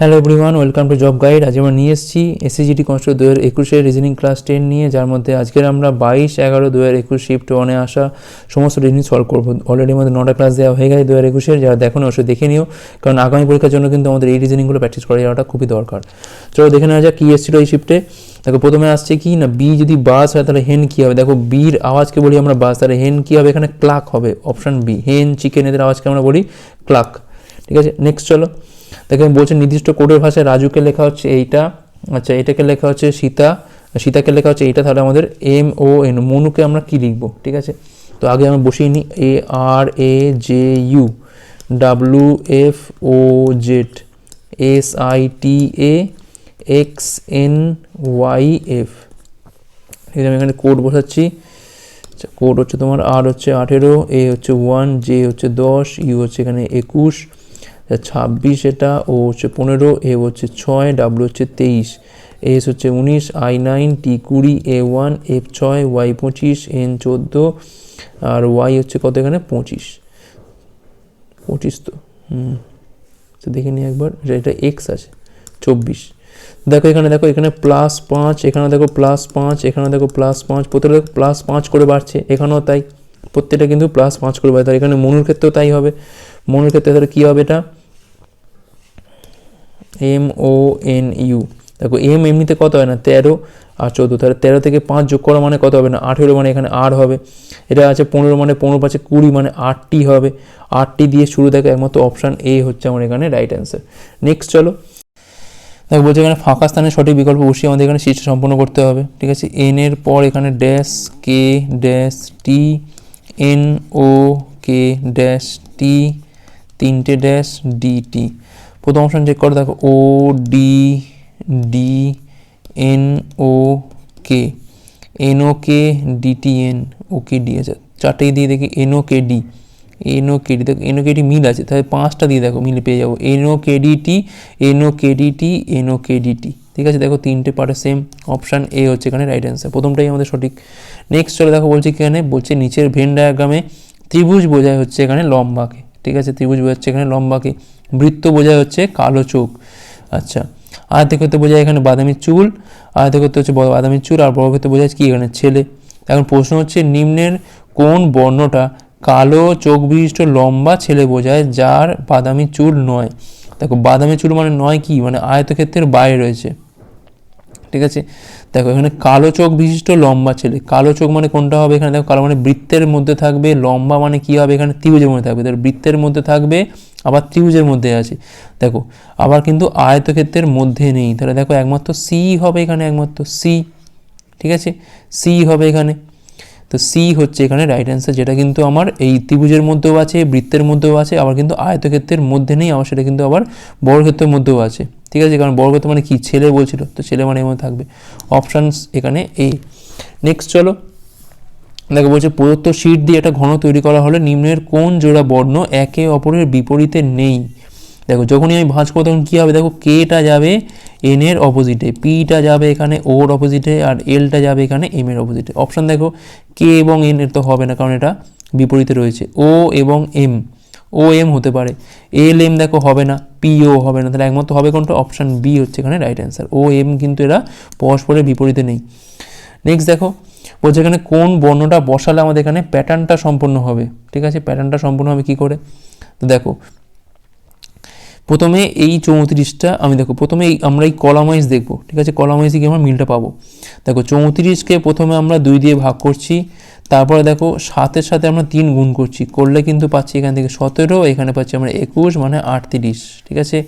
Hello everyone welcome to job guide আজ আমরা নিয়ে এসেছি এসসিজিটি কনস্টেবল দু হাজার একুশের রিজনিং ক্লাস টেন নিয়ে, যার মধ্যে আজকের আমরা বাইশ এগারো দু হাজার একুশ শিফট ওয়ানে আসা সমস্ত রিজনিং সলভ করব। অলরেডি আমাদের নটা ক্লাস দেওয়া হয়ে গেছে দু হাজার একুশের, যারা দেখো না অবশ্যই দেখে নিও, কারণ আগামী পরীক্ষার জন্য কিন্তু আমাদের এই রিজনিংগুলো প্র্যাকটিস করে যাওয়াটা খুবই দরকার। চলো দেখে নেওয়া যাক কী এসেছিল এই শিফটে দেখো, প্রথমে আসছে কি, না বি যদি বাস হয়, তাহলে হেন কী হবে? দেখো বির আওয়াজকে বলি আমরা বাস তাহলে হেন কী হবে? এখানে ক্লাক হবে অপশান বি হেন চিকেন এদের আওয়াজকে আমরা বলি ক্লাক ঠিক আছে? নেক্সট চলো। দেখেন বলছে নির্দিষ্ট কোডের ভাষায় রাজুকে লেখা হচ্ছে এইটা আচ্ছা এটাকে লেখা হচ্ছে সীতা, সীতাকে লেখা হচ্ছে এইটা, তাহলে আমাদের এম ও এন, মনুকে আমরা কি লিখব, ঠিক আছে? তো আগে আমরা বসিয়ে নিই, A R A J U W F O Z, S I T A X N Y F. ঠিক আমি এখানে কোড বসাচ্ছি আচ্ছা কোড হচ্ছে তোমার আর হচ্ছে আঠেরো, এ হচ্ছে ওয়ান, জে হচ্ছে দশ, ইউ হচ্ছে এখানে একুশ ছাব্বিশ এটা, ও হচ্ছে পনেরো, এ হচ্ছে ছয় ডাব্লু হচ্ছে তেইশ। এস হচ্ছে উনিশ আই নাইন টি কুড়ি এ ওয়ান এফ ছয় ওয়াই পঁচিশ এন চোদ্দ, আর ওয়াই হচ্ছে কত এখানে? পঁচিশ। পঁচিশ তো, হুম। তো দেখে নিই একবার এটা এক্স আছে, চব্বিশ। দেখো এখানে দেখো এখানে প্লাস পাঁচ এখানে দেখো প্লাস পাঁচ এখানে দেখো প্লাস পাঁচ, প্রত্যেকটা দেখো প্লাস পাঁচ করে বাড়ছে, এখানেও তাই। প্রত্যেকটা কিন্তু প্লাস পাঁচ করে বাড়ছে। এখানে মনুর ক্ষেত্রেও তাই হবে। মনুর ক্ষেত্রে তাহলে কী হবে এটা? এম ও এন ইউ দেখো এম এমনিতে কত হয় না? তেরো আর চোদ্দ। তাহলে তেরো থেকে পাঁচ যোগ করা মানে কত হবে না? আঠেরো মানে এখানে আর হবে। এটা আছে পনেরো মানে পনেরো পাঁচে কুড়ি মানে আটটি হবে। আটটি দিয়ে শুরু দেখো, একমাত্র অপশান এ হচ্ছে আমার এখানে রাইট অ্যান্সার নেক্সট চলো। দেখো, বলছে এখানে ফাঁকা স্থানে সঠিক বিকল্প বসিয়ে আমাদের এখানে শীর্ষ সম্পন্ন করতে হবে। ঠিক আছে? এন এর পর এখানে dash K dash T N O K dash T তিনটে ড্যাশ ডি টি প্রথম অপশান চেক করে, দেখো O D D N O K N O K D T N O K D আছে। চারটেই দিয়ে দেখি N O K D N O K D দেখো N K D মিল আছে, তাহলে পাঁচটা দিয়ে দেখো, মিল পেয়ে যাব। N K D T N O K D T N O K D T ঠিক আছে, দেখো, তিনটে পার্টে সেম অপশান এ হচ্ছে এখানে রাইট অ্যান্সার প্রথমটাই আমাদের সঠিক। নেক্সট চলে দেখো, বলছি এখানে? বলছে নিচের ভেন ডায়াগ্রামে ত্রিভুজ বোঝায় হচ্ছে এখানে লম্বাকে। ঠিক আছে, ত্রিভুজ বোঝাচ্ছে এখানে লম্বাকে। বৃত্ত বোঝায় হচ্ছে কালো চোখ। আচ্ছা আয়তে করতে বোঝায় এখানে বাদামি চুল, আয়তে করতে হচ্ছে বাদামি চুল, আর বড় করতে বোঝায় কি এখানে ছেলে। এখন প্রশ্ন হচ্ছে, নিম্নের কোন বর্ণটা কালো চোখ বিশিষ্ট লম্বা ছেলে বোঝায় যার বাদামি চুল নয়? দেখো, বাদামি চুল মানে নয় কি? মানে আয়তক্ষেত্রের বাইরে রয়েছে। ঠিক আছে? দেখো, এখানে কালো চোখ বিশিষ্ট লম্বা ছেলে। কালো চোখ মানে কোনটা হবে এখানে? দেখো, কালো মানে বৃত্তের মধ্যে থাকবে, লম্বা মানে কি হবে? এখানে ত্রিভুজের মধ্যে থাকবে। দেখো, বৃত্তের মধ্যে থাকবে, আবার ত্রিভুজের মধ্যে আছে। দেখো, আবার কিন্তু আয়তক্ষেত্রের মধ্যে নেই। তাহলে দেখো, একমাত্র সি হবে এখানে, একমাত্র সি ঠিক আছে? সি হবে এখানে। তো সি হচ্ছে এখানে রাইট অ্যান্সার যেটা কিন্তু আমার এই ত্রিভুজের মধ্যেও আছে, বৃত্তের মধ্যেও আছে, আবার কিন্তু আয়তক্ষেত্রের মধ্যে নেই, আবার সেটা কিন্তু আবার বর্গক্ষেত্রের মধ্যেও আছে। ঠিক আছে? কারণ বর্গক্ষেত্র মানে কি? ছেলে বলছিল, তো ছেলে মানে এমন থাকবে। অপশানস এখানে এ নেক্সট চলো। দেখো, বলছে প্রদত্ত শীট দিয়ে একটা ঘন তৈরি করা হলে নিম্নের কোন জোড়া বর্ণ একে অপরের বিপরীতে নেই। দেখো, যখনই আমি ভাঁজ করব তখন কী হবে? দেখো কেটা যাবে এন এর অপোজিটে পিটা যাবে এখানে ওর অপোজিটে আর এলটা যাবে এখানে এম এর অপোজিটে অপশান দেখো কে এবং এন এর তো হবে না, কারণ এটা বিপরীতে রয়েছে। ও এবং এম ও এম হতে পারে। এল এম দেখো হবে না পি ও হবে না, তাহলে একমাত্র হবে কোনটা? অপশান বি হচ্ছে এখানে রাইট অ্যান্সার ও এম কিন্তু এরা পরস্পরের বিপরীতে নেই। নেক্সট দেখো, বলছে এখানে কোন বর্ণটা বসালে আমাদের এখানে প্যাটার্নটা সম্পূর্ণ হবে। ঠিক আছে? প্যাটার্নটা সম্পূর্ণ হবে কী করে? তো দেখো, প্রথমে এই চৌত্রিশটা আমি দেখো, প্রথমে এই আমরা এই কলামাইজ দেখব। ঠিক আছে? কলামাইজে গিয়ে আমরা মিলটা পাবো। দেখো, চৌত্রিশকে প্রথমে আমরা দুই দিয়ে ভাগ করছি। তারপরে দেখো সাতের সাথে আমরা তিন গুণ করছি, করলে কিন্তু পাচ্ছি এখান থেকে সতেরো, এখানে পাচ্ছি আমরা একুশ মানে আটত্রিশ, ঠিক আছে?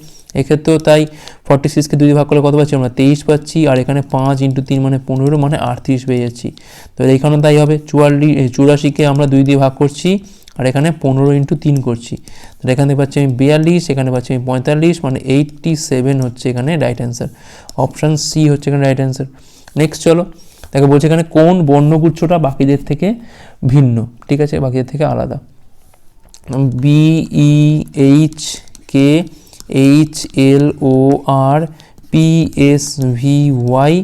এক্ষেত্রেও তাই ফর্টি সিক্সকে দুই ভাগ করলে কত পাচ্ছি আমরা? তেইশ পাচ্ছি, আর এখানে পাঁচ ইন্টু তিন মানে পনেরো মানে আটত্রিশ পেয়ে যাচ্ছি। তো এইখানেও তাই হবে চুয়াল্লিশ চুরাশিকে আমরা দুই দিয়ে ভাগ করছি, আর এখানে পনেরো ইন্টু তিন করছি। তাহলে এখানে পাচ্ছি আমি বিয়াল্লিশ, এখানে পাচ্ছি আমি পঁয়তাল্লিশ মানে এইটটি সেভেন হচ্ছে এখানে রাইট অ্যান্সার অপশান সি হচ্ছে এখানে রাইট অ্যান্সার নেক্সট চলো দেখো বলছে এখানে কোন বর্ণগুচ্ছটা বাকিদের থেকে ভিন্ন? ঠিক আছে, বাকিদের থেকে আলাদা। B E H K H L O R P S V Y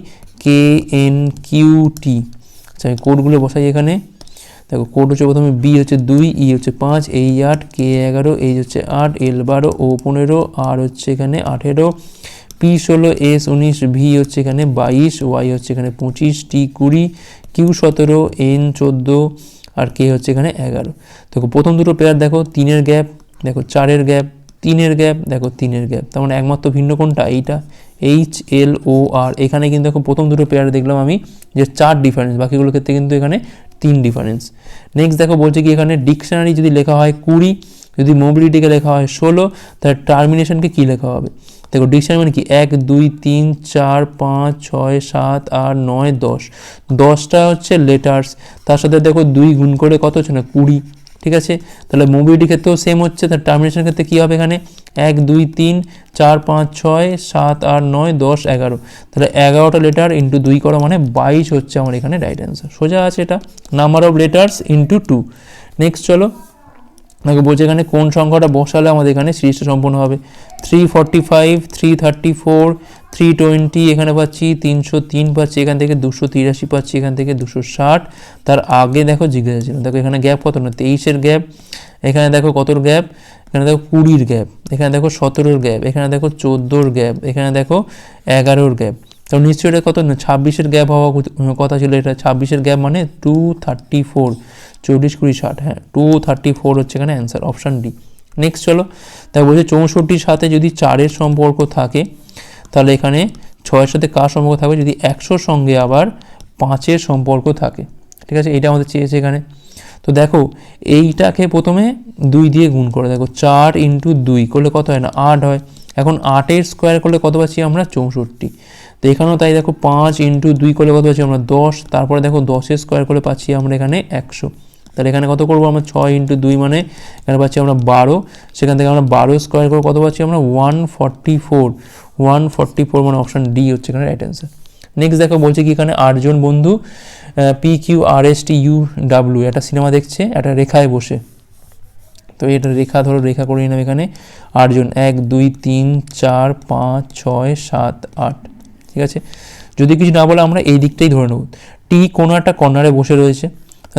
K N Q T আচ্ছা আমি কোডগুলো বসাই এখানে। দেখো, কোড হচ্ছে প্রথমে বি হচ্ছে দুই ই হচ্ছে পাঁচ, এই আট কে এগারো, এই হচ্ছে আট এল বারো ও পনেরো আর হচ্ছে এখানে আঠেরো পি ষোলো এস উনিশ ভি হচ্ছে এখানে বাইশ ওয়াই হচ্ছে এখানে পঁচিশ টি কুড়ি কিউ সতেরো এন চোদ্দ, আর কে হচ্ছে এখানে এগারো। দেখো, প্রথম দুটো পেয়ার দেখো, তিনের গ্যাপ দেখো, চারের গ্যাপ তিনের গ্যাপ দেখো, তিনের গ্যাপ তার মানে একমাত্র ভিন্ন কোনটা? এইটা এইচ এল ও আর এখানে কিন্তু দেখো, প্রথম দুটো পেয়ার দেখলাম আমি যে চার ডিফারেন্স বাকিগুলোর ক্ষেত্রে কিন্তু এখানে তিন ডিফারেন্স নেক্সট দেখো, বলছে কি এখানে ডিকশনারি যদি লেখা হয় কুড়ি, যদি মোবিলিটিকে লেখা হয় ষোলো, তাহলে টার্মিনেশনকে কী লেখা হবে? দেখো ডিকশনারি মানে কি? এক, দুই, তিন, চার, পাঁচ, ছয়, সাত, আট, নয়, দশ। দশটা হচ্ছে লেটার্স তার সাথে দেখো দুই গুণ করে কত হচ্ছে না? কুড়ি। ঠিক আছে? তাহলে মোবিলিটি ক্ষেত্রেও সেম হচ্ছে। তার টার্মিনেশন ক্ষেত্রে কী হবে এখানে? এক, দুই, তিন, চার, পাঁচ, ছয়, সাত, আট, নয়, দশ, এগারো। তাহলে এগারোটা লেটার ইন্টু দুই করা মানে বাইশ হচ্ছে আমার এখানে রাইট অ্যান্সার সোজা আছে এটা। Number of letters into two next চলো। আমাকে বলছে এখানে কোন সংখ্যাটা বসালে আমাদের এখানে সিরিজটা সম্পূর্ণ হবে। Three forty five three thirty four three twenty এখানে পাচ্ছি, তিনশো তিন পাচ্ছি, এখান থেকে দুশো তিরাশি পাচ্ছি, এখান থেকে দুশো ষাট। তার আগে দেখো জিজ্ঞাসা ছিল, দেখো এখানে গ্যাপ কত? না, তেইশের গ্যাপ এখানে দেখো কতর গ্যাপ এখানে দেখো কুড়ির গ্যাপ এখানে দেখো সতেরোর গ্যাপ এখানে দেখো চোদ্দোর গ্যাপ এখানে দেখো এগারোর গ্যাপ তো নিশ্চয়ই এটা কত ছাব্বিশের গ্যাপ হওয়া কথা ছিল এটা। ছাব্বিশের গ্যাপ মানে টু থার্টি ফোর চল্লিশ কুড়ি ষাট হ্যাঁ টু থার্টি ফোর হচ্ছে এখানে অ্যান্সার অপশান ডি নেক্সট চলো তাই বলছে চৌষট্টির সাথে যদি চারের সম্পর্ক থাকে, তাহলে এখানে ছয়ের সাথে কার সম্পর্ক থাকবে? যদি একশোর সঙ্গে আবার পাঁচের সম্পর্ক থাকে। ঠিক আছে? এটা আমাদের চেয়েছে এখানে। তো দেখো, এইটাকে প্রথমে দুই দিয়ে গুণ করে দেখো, চার ইন্টু দুই করলে কত হয় না? আট হয়। এখন আটের স্কোয়ার করলে কত পাচ্ছি আমরা? চৌষট্টি। তো এখানেও তাই দেখো পাঁচ ইন্টু দুই করলে কত পাচ্ছি আমরা দশ, তারপরে দেখো দশের স্কোয়ার করে পাচ্ছি আমরা এখানে একশো। তাহলে এখানে কত করব আমরা ছয় ইন্টু দুই মানে এখানে পাচ্ছি আমরা বারো। সেখান থেকে আমরা বারো স্কোয়ার করে কত পাচ্ছি আমরা one forty four one forty four মানে অপশান ডি হচ্ছে এখানে রাইট অ্যান্সার নেক্সট দেখো বলছে কি এখানে আটজন বন্ধু P Q R S T U W একটা সিনেমা দেখছে একটা রেখায় বসে। তো এটা রেখা ধরো, রেখা করে নিলাম এখানে। আটজন, এক, দুই, তিন, চার, পাঁচ, ছয়, সাত, আট। ঠিক আছে? যদি কিছু না বলে আমরা এই দিকটাই ধরে নেব। টি কোনো একটা কর্নারে বসে রয়েছে।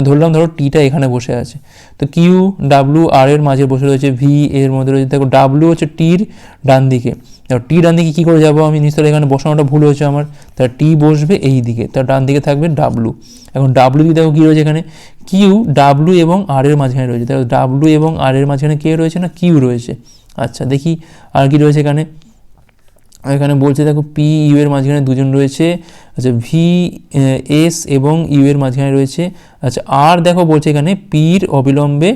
ধরলাম ধরো টিটা এখানে বসে আছে। তো কিউ ডাব্লু আর এর মাঝে বসে রয়েছে ভি এর মধ্যে রয়েছে। দেখো ডাব্লু হচ্ছে টির ডান দিকে। দেখো টি ডান দিকে কী করে যাব আমি নিশ্চয়ই এখানে বসানোটা ভুল হয়েছে আমার। তার টি বসবে এই দিকে। তার ডান দিকে থাকবে ডাব্লু এখন ডাব্লু দিয়ে দেখো কী রয়েছে এখানে? কিউ ডাব্লু এবং আর এর মাঝখানে রয়েছে। দেখো ডাব্লু এবং আর এর মাঝখানে কে রয়েছে না কিউ রয়েছে। আচ্ছা দেখি আর কি রয়েছে এখানে। এখানে বলছে, দেখো পি ইউ এর মাঝখানে দুজন রয়েছে আচ্ছা ভি এস এবং ইউ এর মাঝখানে রয়েছে আচ্ছা আর দেখো বলছে এখানে পির অবিলম্বে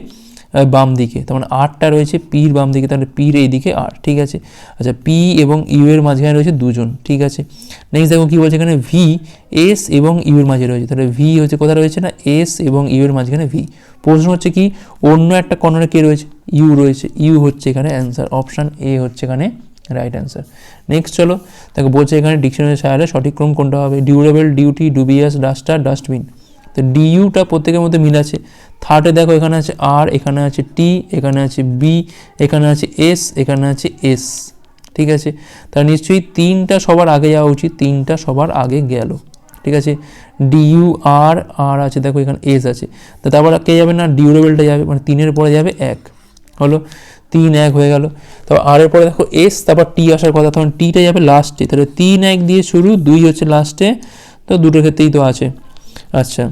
বাম দিকে, তার মানে আরটা রয়েছে পির বাম দিকে, তাহলে পির এই দিকে আর ঠিক আছে? আচ্ছা পি এবং ইউ এর মাঝখানে রয়েছে দুজন, ঠিক আছে? নেক্সট দেখো কী বলছে এখানে ভি এস এবং ইউ এর মাঝে রয়েছে, তাহলে ভি হচ্ছে কোথায় রয়েছে না? এস এবং ইউ এর মাঝখানে ভি প্রশ্ন হচ্ছে কি, অন্য একটা কর্নারে কে রয়েছে? ইউ রয়েছে ইউ হচ্ছে এখানে অ্যান্সার অপশান এ হচ্ছে এখানে রাইট অ্যান্সার নেক্সট চলো, তাকে বলছে এখানে ডিকশনারি সাহায্যে সঠিক ক্রম কোনটা হবে? Durable duty dubious duster dustbin তো ডিইউটা প্রত্যেকের মধ্যে মিল আছে। থার্ডে দেখো, এখানে আছে আর এখানে আছে টি এখানে আছে বি এখানে আছে এস এখানে আছে এস ঠিক আছে? তার নিশ্চয়ই তিনটা সবার আগে যাওয়া উচিত, তিনটা সবার আগে গেল। ঠিক আছে? ডিইউ আর আর আছে, দেখো এখানে এস আছে। তো তারপর কে যাবে না? ডিউরেবলটা যাবে মানে তিনের পরে যাবে এক। হলো? তিন এক হয়ে গেল। তারপর আর এর পরে দেখো এস তারপর টি আসার কথা, তখন টিটা যাবে লাস্টে তাহলে তিন এক দিয়ে শুরু, দুই হচ্ছে লাস্টে তো দুটোর ক্ষেত্রেই তো আছে। আচ্ছা।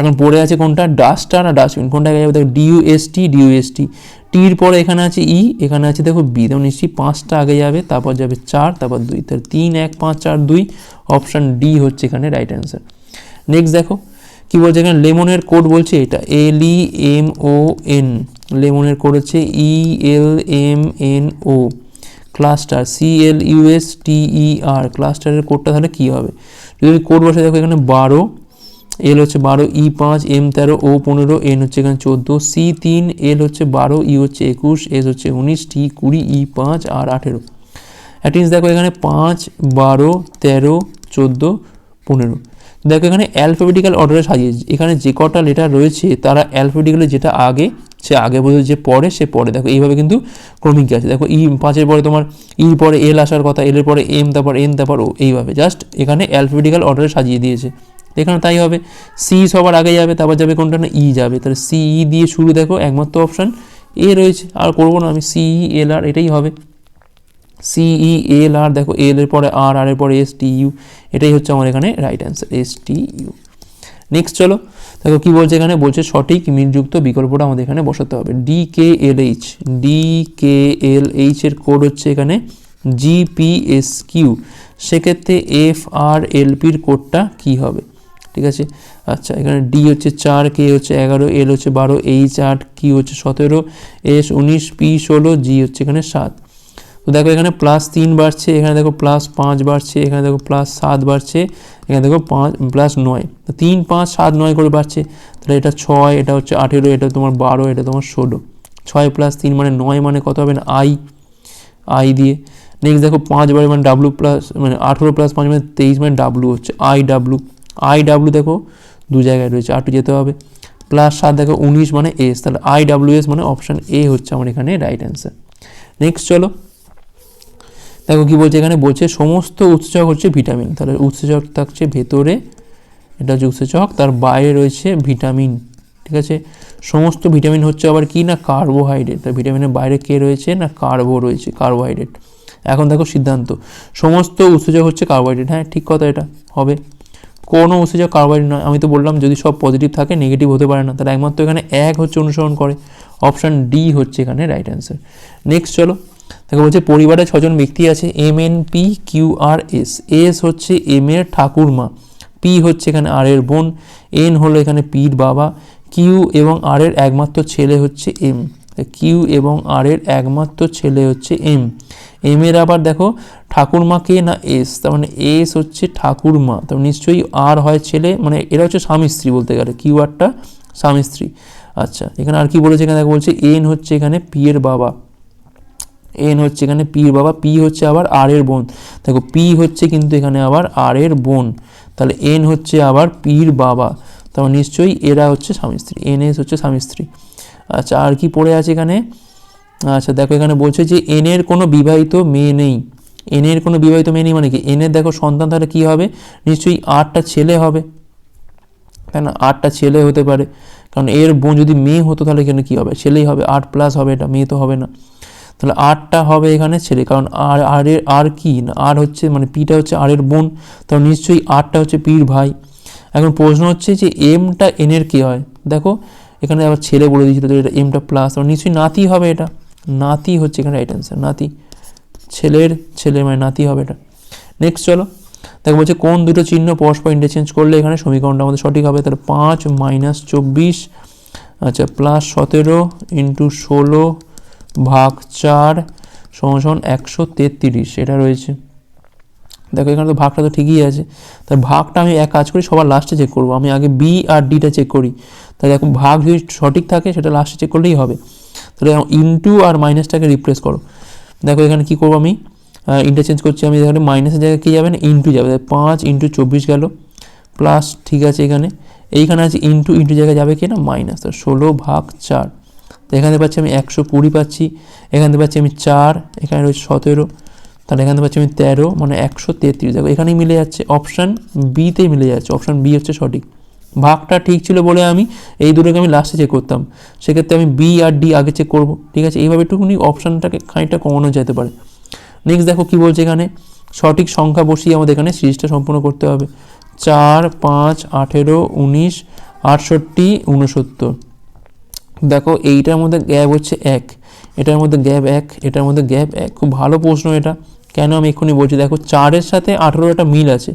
এখন পড়ে আছে কোনটা? ডাস্টার না ডাস্টবিন কোনটা যাবে দেখো ডিইউএসটি ডিইউএসটি টির পরে এখানে আছে ই এখানে আছে দেখো বি তখন নিশ্চয়ই পাঁচটা আগে যাবে, তারপর যাবে চার, তারপর দুই। তাহলে তিন এক, পাঁচ, চার, দুই। অপশান ডি হচ্ছে এখানে রাইট অ্যান্সার নেক্সট দেখো, কি বলছে এখানে? লেমনের কোড বলছে এটা। এল ই এম ও এন লেমনের হচ্ছে E L M N O cluster C L U S T E R ক্লাস্টারের কোডটা তাহলে কী হবে? যদি কোড বসে দেখো এখানে বারো এল হচ্ছে বারো ই পাঁচ এম তেরো ও পনেরো এন হচ্ছে এখানে চোদ্দ সি তিন এল হচ্ছে বারো ই হচ্ছে একুশ এস হচ্ছে উনিশ টি কুড়ি ই পাঁচ, আর আঠেরো। একটা জিনিস দেখো এখানে পাঁচ, বারো, তেরো, চোদ্দ, পনেরো। দেখো এখানে অ্যালফাবেটিক্যাল অর্ডারে সাজিয়েছে। এখানে যে কটা লেটার রয়েছে, তারা অ্যালফাবেটিক্যালে যেটা আগে সে আগে বলতে যে পরে, সে পরে। দেখো, এইভাবে কিন্তু ক্রমিক আছে দেখো, ই, পাঁচের পরে তোমার ইর পরে এল আসার কথা, এলের পরে এম, তারপর এন, তারপর ও, এইভাবে। জাস্ট এখানে অ্যালফাবেটিক্যাল অর্ডারে সাজিয়ে দিয়েছে। এখানে তাই হবে। সি সবার আগে যাবে, তারপর যাবে কোনটা না? ই যাবে। তাহলে সি ই দিয়ে শুরু দেখো, একমাত্র অপশান এ রয়েছে। আর করব না আমি সি ই এল আর এটাই হবে। সিই এল আর দেখো এল এর পরে আর আর এর পরে এস টি ইউ এটাই হচ্ছে আমার এখানে right answer S T U next চলো। দেখো কি বলছে এখানে? বলছে সঠিক মিলযুক্ত বিকল্পটা আমাদের এখানে বসাতে হবে। D K L H D K L H এর কোড হচ্ছে এখানে জিপিএস কিউ সেক্ষেত্রে এফ আর এলপির কোডটা কি হবে? ঠিক আছে? আচ্ছা এখানে ডি হচ্ছে চার কে হচ্ছে এগারো এল হচ্ছে বারো এইচ আট কিউ হচ্ছে সতেরো এস উনিশ পি ষোলো জি হচ্ছে এখানে সাত। তো দেখো এখানে প্লাস তিন বাড়ছে, এখানে দেখো প্লাস পাঁচ বাড়ছে, এখানে দেখো প্লাস সাত বাড়ছে, এখানে দেখো পাঁচ প্লাস নয়। তো তিন, পাঁচ, সাত, নয় করে বাড়ছে। তাহলে এটা ছয়, এটা হচ্ছে আঠেরো, এটা তোমার বারো, এটা তোমার ষোলো। ছয় প্লাস তিন মানে নয় মানে কত হবে না? আই। আই দিয়ে। নেক্সট দেখো পাঁচ বারে মানে ডাব্লু প্লাস মানে আঠেরো প্লাস পাঁচ মানে তেইশ মানে ডাব্লু হচ্ছে আই ডাব্লু আই ডাব্লু দেখো দু জায়গায় রয়েছে, আটু যেতে হবে। প্লাস সাত দেখো উনিশ মানে এস তাহলে আই ডাব্লিউ এস মানে অপশান এ হচ্ছে আমার এখানে রাইট অ্যান্সার নেক্সট চলো। দেখো কি বলছে এখানে? বলছে সমস্ত উৎসেচক হচ্ছে ভিটামিন। তাহলে উৎসেচক থাকছে ভেতরে, এটা হচ্ছে উৎসেচক, তার বাইরে রয়েছে ভিটামিন, ঠিক আছে? সমস্ত ভিটামিন হচ্ছে আবার কি না? কার্বোহাইড্রেট। তার ভিটামিনের বাইরে কে রয়েছে না কার্বো রয়েছে? কার্বোহাইড্রেট। এখন দেখো সিদ্ধান্ত, সমস্ত উৎসেচক হচ্ছে কার্বোহাইড্রেট। হ্যাঁ ঠিক কথা এটা, হবে। কোনো উৎসেচক কার্বোহাইড্রেট নয়। আমি তো বললাম যদি সব পজিটিভ থাকে নেগেটিভ হতে পারে না। তাহলে একমাত্র এখানে এক হচ্ছে অনুসরণ করে। অপশান ডি হচ্ছে এখানে রাইট অ্যান্সার নেক্সট চলো। দেখো বলছে, পরিবারে ছজন ব্যক্তি আছে M N P Q R S S হচ্ছে এম এর ঠাকুরমা পি হচ্ছে এখানে আর এর বোন এন হলো এখানে পির বাবা কিউ এবং আর এর একমাত্র ছেলে হচ্ছে এম কিউ এবং আর এর একমাত্র ছেলে হচ্ছে এম এম এর আবার দেখো ঠাকুরমা কে না এস তার মানে এস হচ্ছে ঠাকুরমা তো নিশ্চয়ই আর হয় ছেলে মানে এরা হচ্ছে স্বামী স্ত্রী বলতে গেলে কিউ আরটা স্বামী স্ত্রী আচ্ছা এখানে আর কি বলেছে এখানে? দেখো বলছে এন হচ্ছে এখানে পি এর বাবা এন হচ্ছে এখানে পির বাবা পি হচ্ছে আবার আর এর বোন। দেখো পি হচ্ছে কিন্তু এখানে আবার আর এর বোন। তাহলে এন হচ্ছে আবার পির বাবা। তারপর নিশ্চয়ই এরা হচ্ছে স্বামী স্ত্রী এন এস হচ্ছে স্বামী স্ত্রী। আচ্ছা আর কি পড়ে আছে এখানে? আচ্ছা দেখো, এখানে বলছে যে এন এর কোনো বিবাহিত মেয়ে নেই। এন এর কোনো বিবাহিত মেয়ে নেই মানে কি? এন এর দেখো সন্তান, তাহলে কী হবে? নিশ্চয়ই আটটা ছেলে হবে। তাই না? আটটা ছেলে হতে পারে। কারণ এর বোন যদি মেয়ে হতো তাহলে এখানে কী হবে? ছেলেই হবে। আট প্লাস হবে এটা, মেয়ে তো হবে না। তাহলে আরটা হবে এখানে ছেলে কারণ আর আর এর, আর কি? আর হচ্ছে মানে পিটা হচ্ছে আর এর বোন তাহলে নিশ্চয়ই আরটা হচ্ছে পির ভাই। এখন প্রশ্ন হচ্ছে যে এমটা এন এর কী হয়? দেখো, এখানে আবার ছেলে বলে দিয়েছিল তো এটা এমটা প্লাস নিশ্চয়ই নাতি হবে এটা। নাতি হচ্ছে এখানে রাইট অ্যান্সার নাতি। ছেলের, ছেলে মানে নাতি হবে এটা। নেক্সট চলো, দেখো বলছে কোন দুটো চিহ্ন পরস্পর ইন্টারচেঞ্জ করলে এখানে সমীকরণটা আমাদের সঠিক হবে? তাহলে পাঁচ মাইনাস চব্বিশ আচ্ছা প্লাস সতেরো ইন্টু ষোলো ভাগ চার সমান একশো তেত্রিশ, এটা রয়েছে। দেখো, এখানে তো ভাগটা তো ঠিকই আছে। তাই ভাগটা আমি এক কাজ করি, সবার লাস্টে চেক করব। আমি আগে বি আর ডিটা চেক করি। তাই দেখো, ভাগ যদি সঠিক থাকে, সেটা লাস্টে চেক করলেই হবে। তাহলে ইনটু আর মাইনাসটাকে রিপ্লেস করো। দেখো, এখানে কী করব আমি? ইন্টারচেঞ্জ করছি আমি, এখানে মাইনাসের জায়গায় কী যাবে না? ইনটু যাবে। পাঁচ ইন্টু চব্বিশ গেল। প্লাস ঠিক আছে এখানে। এইখানে আছে ইনটু ইনটু জায়গায় যাবে কি না? মাইনাস তো ষোলো ভাগ চার। তো এখানে পাচ্ছি আমি একশো কুড়ি পাচ্ছি। এখানে পাচ্ছি আমি চার, এখানে রয়েছে সতেরো। তাহলে এখানে পাচ্ছি আমি তেরো মানে একশো তেত্রিশ। দেখো, এখানেই মিলে যাচ্ছে। অপশান বিতেই মিলে যাচ্ছে। অপশান বি হচ্ছে সঠিক। ভাগটা ঠিক ছিল বলে আমি এই দুটোকে আমি লাস্টে চেক করতাম। সেক্ষেত্রে আমি বি আর ডি আগে চেক করব। ঠিক আছে? এইভাবে একটুখানি অপশানটাকে খানিকটা কমানো যেতে পারে। নেক্সট দেখো কী বলছে এখানে। সঠিক সংখ্যা বসিয়ে আমাদের এখানে সিরিজটা সম্পূর্ণ করতে হবে। চার, পাঁচ, আঠেরো, উনিশ, আটষট্টি, উনসত্তর। দেখো এইটার মধ্যে গ্যাপ হচ্ছে এক, এটার মধ্যে গ্যাপ এক, এটার মধ্যে গ্যাপ এক। খুব ভালো প্রশ্ন এটা। কেন আমি এক্ষুনি বলছি? দেখো চারের সাথে আঠেরোর একটা মিল আছে।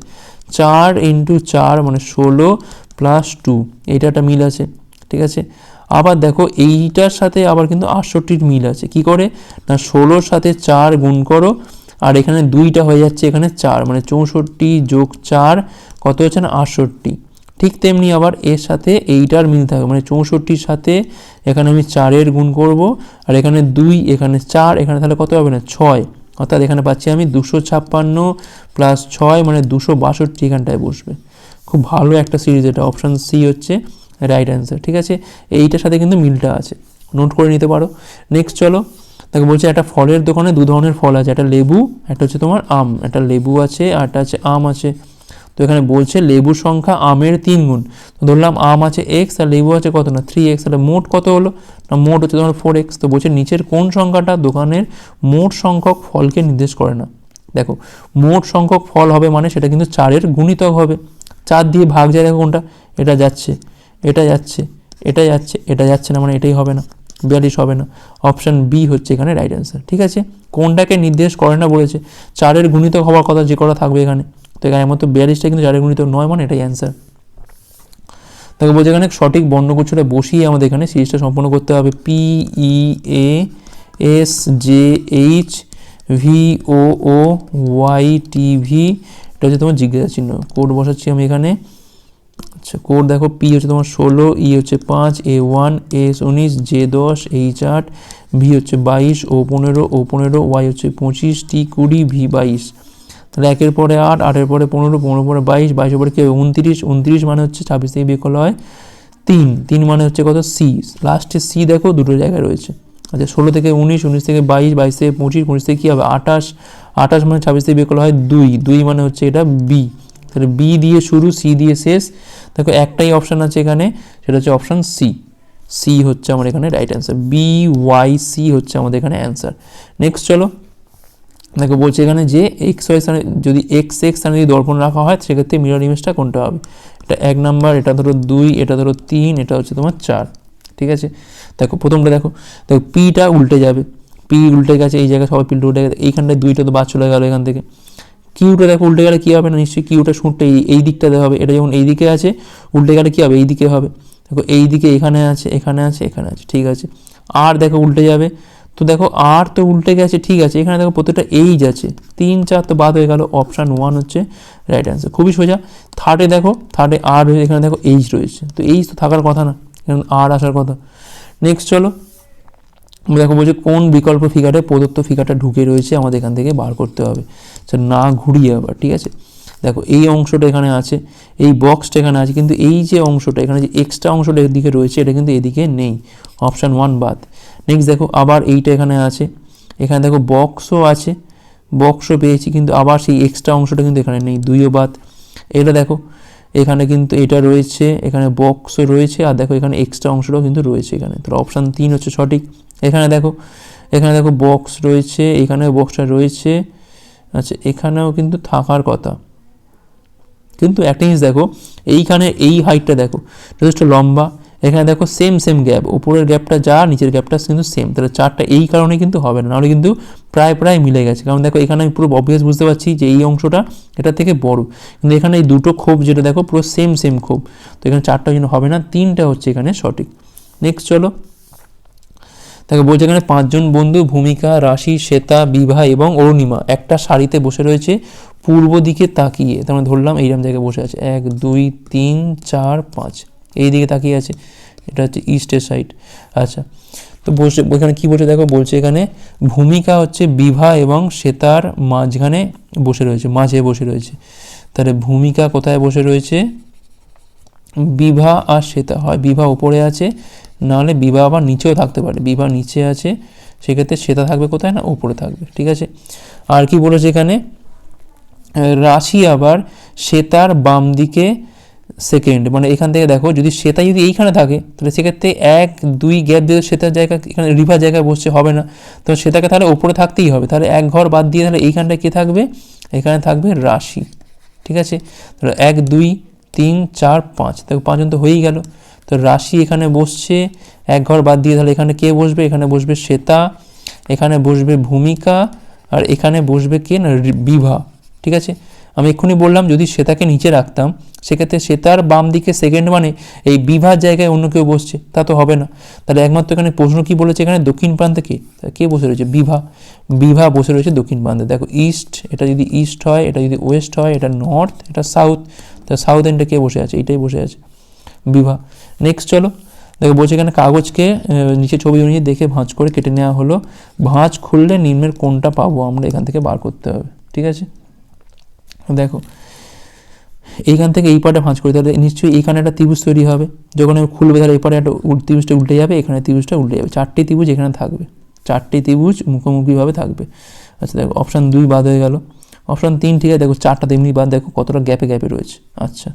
চার ইন্টু চার মানে ষোলো প্লাস টু এইটা একটা মিল আছে, ঠিক আছে? আবার দেখো এইটার সাথে আবার কিন্তু আটষট্টির মিল আছে। কি করে? না, ষোলোর সাথে চার গুণ করো, আর এখানে দুইটা হয়ে যাচ্ছে এখানে চার মানে চৌষট্টি যোগ চার, কত হচ্ছে না? আটষট্টি। ঠিক তেমনি আবার এর সাথে এইটার মিল থাকবে। মানে চৌষট্টির সাথে এখানে আমি চারের গুণ করব, আর এখানে দুই, এখানে চার, এখানে তাহলে কত হবে না? ছয়। অর্থাৎ এখানে পাচ্ছি আমি দুশো ছাপ্পান্ন প্লাস ছয় মানে দুশো বাষট্টি এখানটায় বসবে। খুব ভালো একটা সিরিজ এটা, অপশান সি হচ্ছে রাইট অ্যান্সার ঠিক আছে? এইটার সাথে কিন্তু মিলটা আছে। নোট করে নিতে পারো। নেক্সট চলো, তাকে বলছে একটা ফলের দোকানে দু ধরনের ফল আছে, একটা লেবু, একটা হচ্ছে তোমার আম, একটা লেবু আছে, আর একটা আছে আম আছে। তো এখানে বলছে লেবুর সংখ্যা আমের তিন গুণ তো ধরলাম আম আছে এক্স আর লেবু আছে কত না? থ্রি এক্স তাহলে মোট কত হলো? না, মোট হচ্ছে তোমার ফোর এক্স তো বলছে নিচের কোন সংখ্যাটা দোকানের মোট সংখ্যক ফলকে নির্দেশ করে না? দেখো, মোট সংখ্যক ফল হবে মানে সেটা কিন্তু চারের গুণিতক হবে। চার দিয়ে ভাগ যায়, দেখো কোনটা? এটা যাচ্ছে এটা যাচ্ছে এটা যাচ্ছে এটা যাচ্ছে না মানে এটাই হবে না, বিয়াল্লিশ হবে না। অপশান বি হচ্ছে এখানে রাইট অ্যান্সার ঠিক আছে? কোনটাকে নির্দেশ করে না বলেছে? চারের গুণিতক হওয়ার কথা যে কটা থাকবে এখানে? তো এখানে মতো বিয়াল্লিশটা কিন্তু চারের গুণিতক নয় মানে এটাই অ্যান্সার তাকে বলছে এখানে সঠিক বর্ণগুচ্ছটা বসিয়ে আমাদের এখানে সিরিজটা সম্পন্ন করতে হবে। P E A S J H V O O Y T V এটা হচ্ছে তোমার জিজ্ঞাসা চিহ্ন। কোড বসাচ্ছি আমি এখানে। আচ্ছা কোড দেখো পি হচ্ছে তোমার ষোলো ই হচ্ছে পাঁচ এ ওয়ান এস উনিশ জে দশ এইচ আট ভি হচ্ছে বাইশ ও পনেরো ও পনেরো ওয়াই হচ্ছে পঁচিশ টি কুড়ি ভি বাইশ। তাহলে একের পরে আট, আটের পরে পনেরো পনেরো পরে বাইশ, বাইশের পরে কী হবে উনত্রিশ উনত্রিশ মানে হচ্ছে ছাব্বিশ থেকে বিয়ে করলে হয় তিন। তিন মানে হচ্ছে কত? সি লাস্টে সি দেখো, দুটো জায়গায় রয়েছে। আচ্ছা ষোলো থেকে উনিশ উনিশ থেকে বাইশ বাইশ থেকে পঁচিশ পঁচিশ থেকে কী হবে? আঠাশ। আঠাশ মানে ছাব্বিশ থেকে বিয়ে করলে হয় দুই। দুই মানে হচ্ছে এটা বি তাহলে বি দিয়ে শুরু সি দিয়ে শেষ। দেখো, একটাই অপশান আছে এখানে, সেটা হচ্ছে অপশান সি সি হচ্ছে আমার এখানে right answer B Y C হচ্ছে আমাদের এখানে অ্যান্সার নেক্সট চলো। দেখো বলছে এখানে যে এক্স ওয়াই স্থানে যদি এক্স এক্স স্থানে যদি দর্পণ রাখা হয়, সেক্ষেত্রে মিরর ইমেজটা কোনটা হবে? এটা এক নাম্বার এটা ধরো দুই, এটা ধরো তিন, এটা হচ্ছে তোমার চার। ঠিক আছে? দেখো, প্রথমটা দেখো। দেখো পিটা উল্টে যাবে। পি উল্টে গেছে, এই জায়গায় সবাই পিলটা উল্টে গেছে। এইখানটায় দুইটা তো বাদ চলে গেল এখান থেকে। কিউটা দেখো, উল্টে গেলে কী হবে না? নিশ্চয়ই কিউটা শুটটা এই এই দিকটাতে হবে। এটা যখন এই দিকে আছে, উল্টে গেলে কী হবে? এই দিকে হবে। দেখো, এই দিকে এখানে আছে এখানে আছে এখানে আছে। ঠিক আছে? আর দেখো, উল্টে যাবে। তো দেখো আর তো উল্টে গেছে, ঠিক আছে। এখানে দেখো প্রত্যেকটা এইজ আছে। তিন, চার তো বাদ হয়ে গেল। অপশান ওয়ান হচ্ছে রাইট অ্যান্সার খুবই সোজা। থার্ডে দেখো থার্ডে আর রয়েছে, এখানে দেখো এইজ রয়েছে। তো এইজ তো থাকার কথা না এখানে আর আসার কথা। নেক্সট চলো। দেখো বলছে কোন বিকল্প ফিগারে প্রদত্ত ফিগারটা ঢুকে রয়েছে, আমাদের এখান থেকে বার করতে হবে। না ঘুরিয়ে আবার, ঠিক আছে? দেখো এই অংশটা এখানে আছে, এই বক্সটা এখানে আছে, কিন্তু এই যে অংশটা, এখানে যে এক্সট্রা অংশটা এদিকে রয়েছে, এটা কিন্তু এদিকে নেই। অপশান ওয়ান বাদ। নেক্সট দেখো, আবার এইটা এখানে আছে। এখানে দেখো বক্সও আছে। বক্সও পেয়েছি কিন্তু আবার সেই এক্সট্রা অংশটা কিন্তু এখানে নেই, দুইও বাদ। এটা দেখো, এখানে কিন্তু এটা রয়েছে, এখানে বক্সও রয়েছে, আর দেখো এখানে এক্সট্রা অংশটাও কিন্তু রয়েছে এখানে। তো অপশান তিন হচ্ছে সঠিক। এখানে দেখো এখানে দেখো বক্স রয়েছে, এখানেও বক্সটা রয়েছে। আচ্ছা এখানেও কিন্তু থাকার কথা। কিন্তু একটা জিনিস দেখো, এইখানে এই হাইটটা দেখো, যথেষ্ট লম্বা। এখানে দেখো সেম সেম গ্যাপ উপরের গ্যাপটা যা, নিচের গ্যাপটা কিন্তু সেম তাহলে চারটা এই কারণে কিন্তু হবে না। নাহলে কিন্তু প্রায় প্রায় মিলে গেছে। কারণ দেখো, এখানে আমি পুরো অবভিয়াস বুঝতে পারছি যে এই অংশটা এটা থেকে বড়। কিন্তু এখানে এই দুটো ক্ষোভ যেটা দেখো, পুরো সেম সেম ক্ষোভ। তো এখানে চারটা জন্য হবে না, তিনটা হচ্ছে এখানে সঠিক। নেক্সট চলো। দেখো, বলছে এখানে পাঁচজন বন্ধু, ভূমিকা, রাশি, শ্বেতা, বিভা এবং অরুণিমা একটা শাড়িতে বসে রয়েছে, পূর্ব দিকে তাকিয়ে। তার মানে ধরলাম এইরকম জায়গায় বসে আছে। এক, দুই, তিন, চার, পাঁচ। এই দিকে তাকিয়ে আছে। এটা হচ্ছে ইস্টের সাইড আচ্ছা তো বসে, এখানে কী বলছে দেখো? বলছে এখানে ভূমিকা হচ্ছে বিভা এবং শ্বেতার মাঝখানে বসে রয়েছে, মাঝে বসে রয়েছে। তাহলে ভূমিকা কোথায় বসে রয়েছে? বিভা আর শ্বেতা হয় বিভা উপরে আছে, নাহলে বিভা আবার নিচেও থাকতে পারে। বিভা নিচে আছে, সেক্ষেত্রে শ্বেতা থাকবে কোথায় না? উপরে থাকবে, ঠিক আছে? আর কি বলেছে এখানে? রাশি আবার শ্বেতার বাম দিকে সেকেন্ড মানে এখান থেকে দেখো যদি শ্বেতা যদি এইখানে থাকে, তাহলে সেক্ষেত্রে এক, দুই গ্যাপ দিয়ে শ্বেতার জায়গা এখানে রিভার জায়গায় বসছে, হবে না। তো শ্বেতাকে তাহলে ওপরে থাকতেই হবে। তাহলে এক ঘর বাদ দিয়ে তাহলে এইখানটায় কে থাকবে? এখানে থাকবে রাশি। ঠিক আছে? তাহলে এক, দুই, তিন, চার, পাঁচ। দেখো পাঁচজন তো হয়েই গেল। তো রাশি এখানে বসছে, এক ঘর বাদ দিয়ে তাহলে এখানে কে বসবে? এখানে বসবে শ্বেতা এখানে বসবে ভূমিকা, আর এখানে বসবে কে? না বিভা। ঠিক আছে? আমি এক্ষুনি বললাম, যদি শ্বেতাকে নিচে রাখতাম, সেক্ষেত্রে শ্বেতার বাম দিকে সেকেন্ড মানে এই বিভার জায়গায় অন্য কেউ বসছে, তা তো হবে না। তাহলে একমাত্র এখানে প্রশ্ন কী বলেছে এখানে? দক্ষিণ প্রান্তে কে? কে বসে রয়েছে? বিভা। বিভা বসে রয়েছে দক্ষিণ প্রান্তে। দেখো ইস্ট এটা যদি ইস্ট হয়, এটা যদি ওয়েস্ট হয়, এটা নর্থ এটা সাউথ তা সাউথ এন্ডে কে বসে আছে? এটাই বসে আছে। বিভা। নেক্সট চলো। দেখো, বলছে এখানে কাগজকে নিচে ছবি অনুযায়ী দেখে ভাঁজ করে কেটে নেওয়া হলো। ভাঁজ খুললে নিম্নের কোনটা পাবো? আমরা এখান থেকে বার করতে হবে। ঠিক আছে? দেখো, এইখান থেকে এই পাটে ভাঁজ করে, তাহলে নিশ্চয়ই এইখানে একটা ত্রিভুজ তৈরি হবে। যখন খুলবে, তাহলে এই পাটে একটা ত্রিভুজটা উল্টে যাবে, এখানে ত্রিভুজটা উল্টে যাবে। চারটি ত্রিভুজ এখানে থাকবে। চারটি ত্রিভুজ মুখোমুখিভাবে থাকবে। আচ্ছা দেখো অপশান দুই বাদ হয়ে গেল। অপশান তিন ঠিক আছে, দেখো, চারটা তেমনি বাদ, দেখো, কতটা গ্যাপে গ্যাপে রয়েছে। আচ্ছা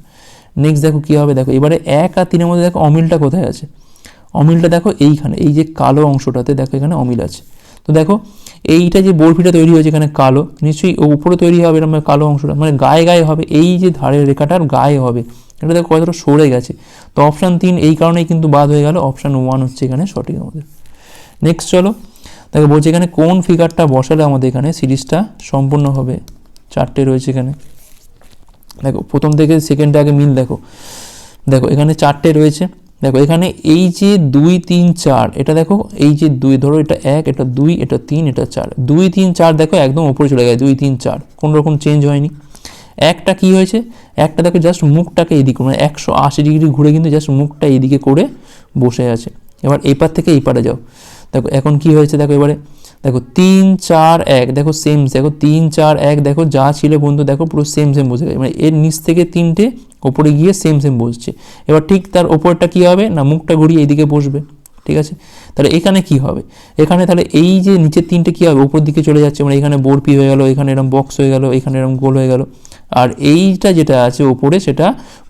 নেক্সট দেখো কী হবে, দেখো, এবারে এক আর তিনের মধ্যে, দেখো, অমিলটা কোথায় আছে? অমিলটা দেখো এইখানে, এই যে কালো অংশটাতে, দেখো, এখানে অমিল আছে। তো দেখো, এইটা যে বরফিটা তৈরি হয়েছে এখানে কালো, নিশ্চয়ই উপরে তৈরি হবে এরকম কালো অংশটা মানে গায়ে গায়ে হবে, এই যে ধারের রেখাটার গায়ে হবে। এটা দেখো কতটা সরে গেছে। তো অপশান তিন, এই কারণেই কিন্তু বাদ হয়ে গেল অপশান ওয়ান হচ্ছে এখানে সঠিক আমাদের। নেক্সট চলো, দেখো বলছে এখানে কোন ফিগারটা বসালে আমাদের এখানে সিরিজটা সম্পূর্ণ হবে। চারটে রয়েছে এখানে। দেখো, প্রথম থেকে সেকেন্ডটা আগে মিল দেখো। দেখো, এখানে চারটে রয়েছে। দেখো, এখানে এই যে দুই, তিন, চার, এটা দেখো, এই যে দুই, ধরো এটা এক, এটা দুই, এটা তিন, এটা চার। দুই, তিন, চার দেখো একদম ওপরে চলে গেছে, দুই, তিন, চার। কোনো রকম চেঞ্জ হয়নি। একটা কি হয়েছে? একটা দেখো জাস্ট মুখটাকে এইদিকে মানে একশো আশি ডিগ্রি ঘুরে কিন্তু জাস্ট মুখটা এইদিকে করে বসে আছে। এবার এই পার থেকে এই পারে যাও। দেখো, এখন কি হয়েছে? দেখো এবারে দেখো তিন, চার, এক, দেখো সেম দেখো তিন, চার, এক, দেখো যা ছিল বন্ধু, দেখো পুরো সেম সেম বসে গেছে মানে এর নিচ থেকে তিনটে, ওপরে গিয়ে সেম সেম বসছে। এবার ঠিক তার ওপরটা কি হবে? না, মুখটা ঘুরিয়ে এইদিকে বসবে, ঠিক আছে? তাহলে এখানে কি হবে? এখানে তাহলে এই যে নিচের তিনটে কি হবে? উপর দিকে চলে যাচ্ছে মানে এখানে বরফি হয়ে গেল, এখানে এরকম বক্স হয়ে গেল, এখানে এরকম গোল হয়ে গেল। আর এইটা যেটা আছে ওপরে, সেটা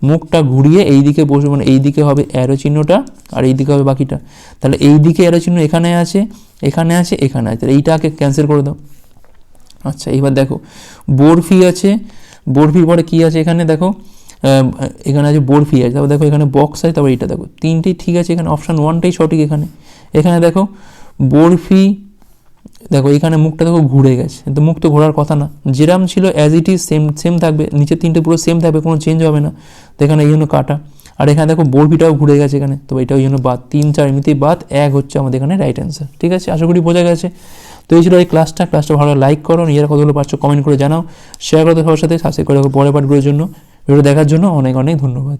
মুখটা ঘুরিয়ে এই দিকে বসবে মানে এই দিকে হবে অ্যারো চিহ্নটা, আর এই দিকে হবে বাকিটা। তাহলে এই দিকে অ্যারো চিহ্ন এখানে আছে এখানে আছে এখানে আছে। এইটাকে ক্যান্সেল করে দাও। আচ্ছা এবার দেখো বরফি আছে। বরফির পরে কি আছে এখানে? দেখো এখানে আছে বরফি আছে। তারপর দেখো, এখানে বক্স আছে, তারপর এটা দেখো। তিনটেই ঠিক আছে এখানে অপশান ওয়ানটাই সঠিক এখানে। এখানে দেখো বরফি দেখো, এখানে মুখটা দেখো ঘুরে গেছে। তো মুখ তো ঘোরার কথা না। যেরাম ছিল as it is same same থাকবে। নিচের তিনটে পুরো সেম থাকবে, কোনো চেঞ্জ হবে না। তো এখানে এই জন্য কাটা। আর এখানে দেখো বর্ভিটাও ঘুরে গেছে এখানে। তো এটা ওই জন্য বাদ, তিন, চার এমনিতেই বাদ, এক হচ্ছে আমাদের এখানে রাইট অ্যান্সার ঠিক আছে? আশা করি বোঝা গেছে। তো এই ছিল এই ক্লাসটা ক্লাসটা ভালো লাইক করো, নিজের কতগুলো পারছ কমেন্ট করে জানাও। শেয়ার করো সবার সাথে সাবস্ক্রাইব করে পরে পার্টগুলোর জন্য। ভিডিও দেখার জন্য অনেক অনেক ধন্যবাদ।